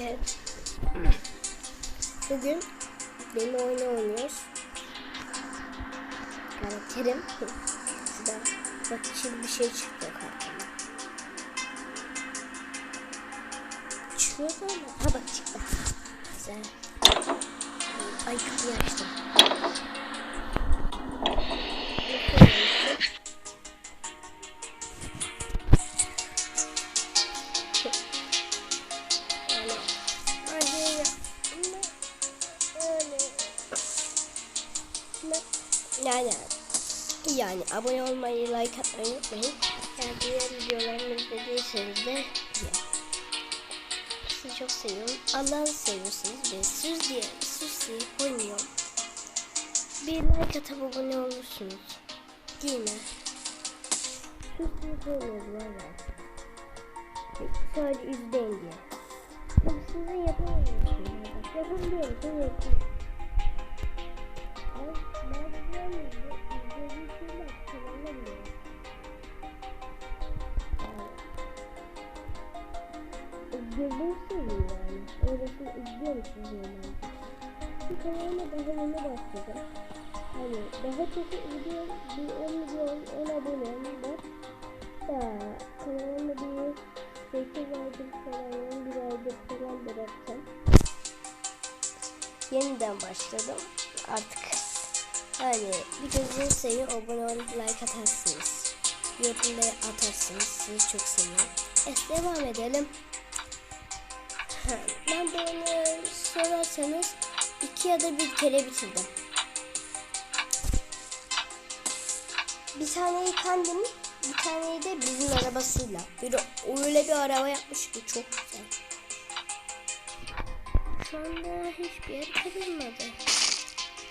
Evet. Bugün benim oyunu oynuyoruz. Karakterim. Şurada bak şimdi bir şey çıktı kartımda. Çıkıyor da ama. Ha bak çıktı. Güzel. Ay kapıyı açtım. Abone olmayı, like atmayı unutmayın. Yani diğer videolarımı izlediyseniz de. Sizi çok seviyorum. Allah'ını seviyorsunuz ve söz diye diye oynuyorum. Bir like atıp abone olursunuz. Değil mi? Söz diye oynuyoruz valla. Sadece izleyin diye. Sizin yapamıyorsunuz. Yapabiliyorsunuz yapın. Ben izliyor musunuz yani? Bu kanalıma daha yeni başladım. Hani daha çok video, bir 10 milyon, 10 abonem var. Da kanalıma bir 8 aydır falan, 11 aydır falan bıraktım. Yeniden başladım. Artık hani bir gözünü seveyim abone olup like atarsınız. Yorum da atarsınız. Sizi çok seviyorum. Evet devam edelim. Ben bunu sorarsanız iki ya da bir kere bitirdim. Bir taneyi kendim, bir taneyi de bizim arabasıyla. Bir öyle bir araba yapmış ki çok güzel. Şu anda hiçbir yer kırılmadı.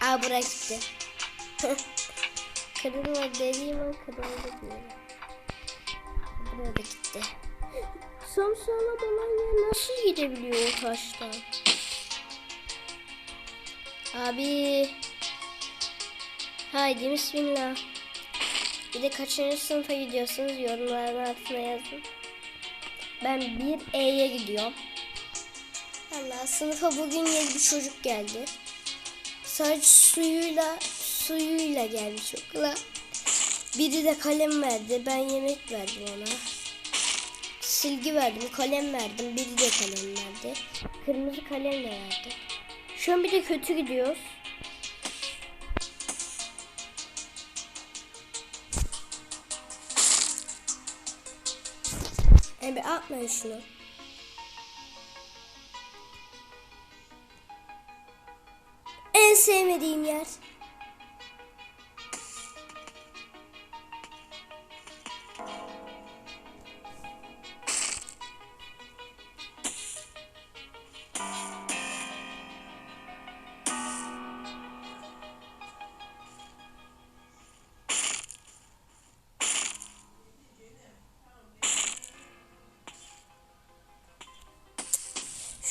Aa bura gitti. Kırılmadı dediğim an kırıldı diyorum. Buraya da gitti. Samsağlam olan yer nasıl gidebiliyor o taştan? Abi. Haydi bismillah. Bir de kaçıncı sınıfa gidiyorsunuz yorumların altına yazın. Ben 1E'ye gidiyorum. Allah sınıfa bugün yeni bir çocuk geldi. Sadece suyuyla suyuyla gelmiş okula. Biri de kalem verdi. Ben yemek verdim ona. Silgi verdim, kalem verdim. Biri de kalem verdi. Kırmızı kalem de verdi. Şu an bir de kötü gidiyoruz. Bir atmayın şunu. En sevmediğim yer.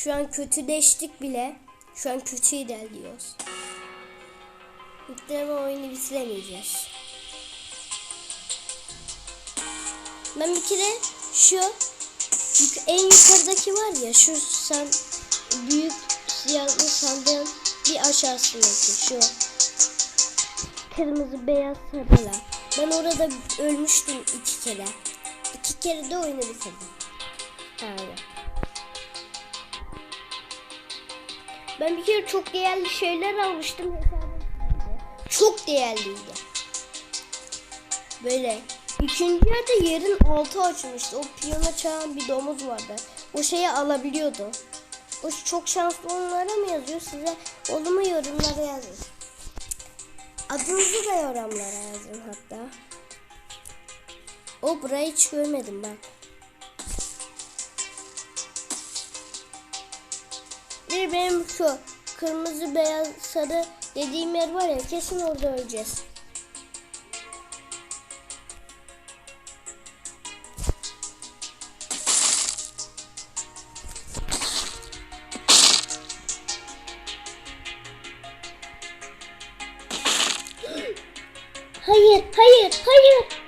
Şu an kötüleştik bile. Şu an kötü ilerliyoruz. Yükleme oyunu bitiremeyeceğiz. Ben bir kere şu en yukarıdaki var ya şu san büyük siyahlı sandığın bir aşağısındaki şu kırmızı beyaz sarıla. Ben orada ölmüştüm iki kere. İki kere de oyunu bitirdim. Aynen. Ben bir kere çok değerli şeyler almıştım hesabım. Çok değerliydi. Böyle ikinci yerde yerin altı açılmıştı. O piyano çalan bir domuz vardı. O şeyi alabiliyordu. O çok şanslı onlara mı yazıyor size? Onu mu yorumlara yazın. Adınızı da yorumlara yazın hatta. O burayı hiç görmedim ben. Benim şu kırmızı beyaz sarı dediğim yer var ya kesin orada öleceğiz. Hayır, hayır, hayır.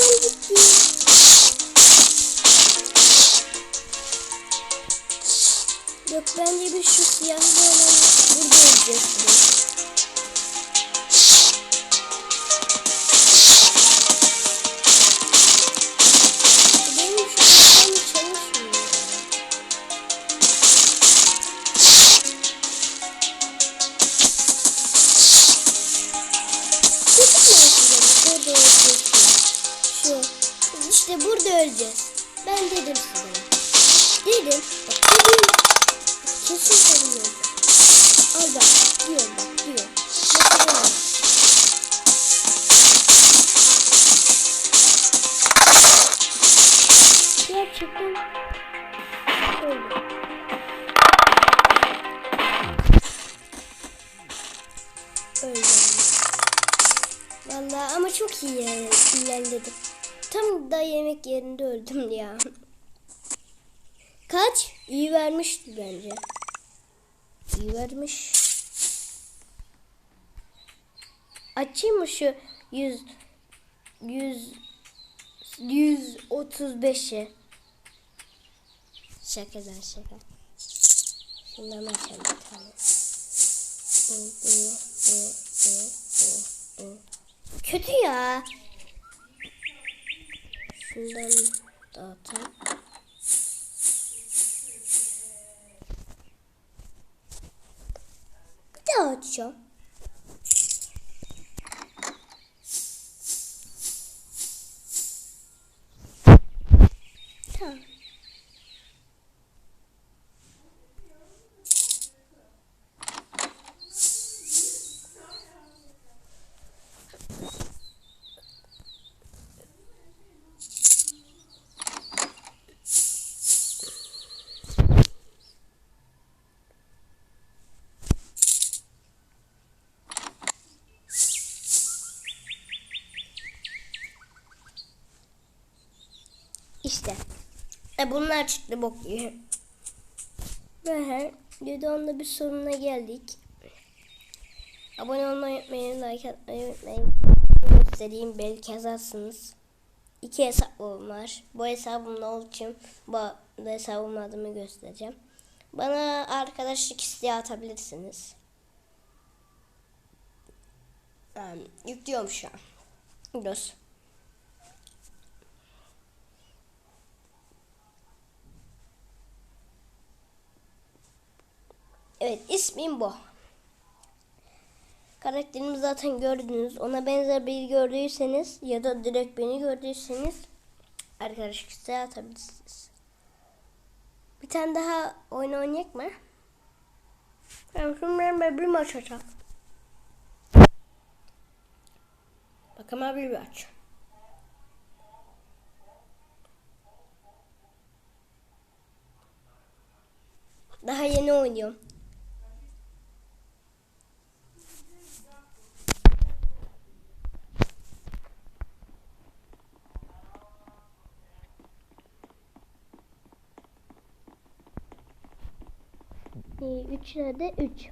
Nereden gitti? Yok bence bir şu siyahlı olan burada olacaktır. Thank you. İşte burada öleceğiz. Ben dedim size. Dedim. Dedim. Kesin söylüyorum. Al bak. Diyorum bak. Diyor. Mesela. Gerçekten öyle. Öyle. Vallahi ama çok iyi yani ilerledim. Tam da yemek yerinde öldüm ya. Kaç? İyi vermişti bence. İyi vermiş. Açayım mı şu 100 100 135'i? Şakadan şaka. Şundan açalım bir tane. Kötü ya. Şundan dağıtalım. Bir daha açacağım. Tamam. İşte. E bunlar çıktı bok gibi. Ve videonun bir sonuna geldik. Abone olmayı unutmayın, like atmayı unutmayın. Göstereyim belki yazarsınız. İki hesabım var. Bu hesabım ne için bu hesabımın adımı göstereceğim. Bana arkadaşlık isteği atabilirsiniz. Yani yüklüyorum şu an. Dur. Evet ismim bu. Karakterimi zaten gördünüz. Ona benzer biri gördüyseniz ya da direkt beni gördüyseniz arkadaşlık isteği atabilirsiniz. Bir tane daha oyun oynayak mı? Ben şimdi ben bir maç açacağım. Bakın abi bir aç. Daha yeni oynuyorum. Ee, Üç nerede? Üç.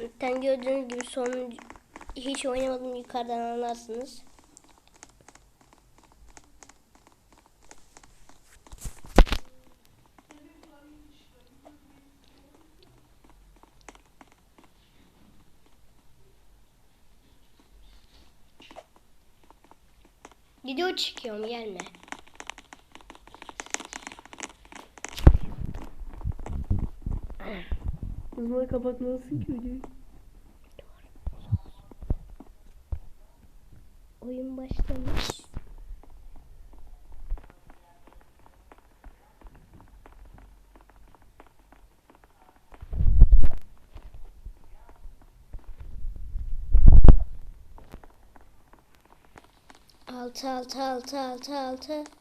Zaten gördüğünüz gibi son hiç oynamadım yukarıdan anlarsınız. Video çekiyorum gelme. Bunları kapatmalısın ki videoyu. 6 6 6 6 6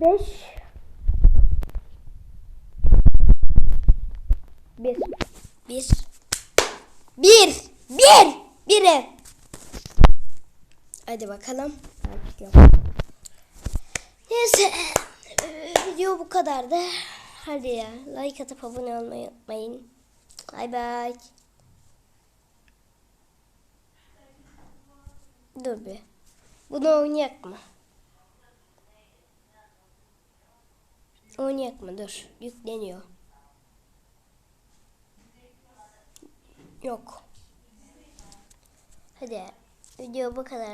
5 1 1 1 1 1 Hadi bakalım. Neyse. eee, Video bu kadardı. Hadi ya. Like atıp abone olmayı unutmayın. Bay bay. Dur bir. Bunu oynayak mı? Oynayak mı? Dur. Yükleniyor. Yok. Hadi. Video bu kadar.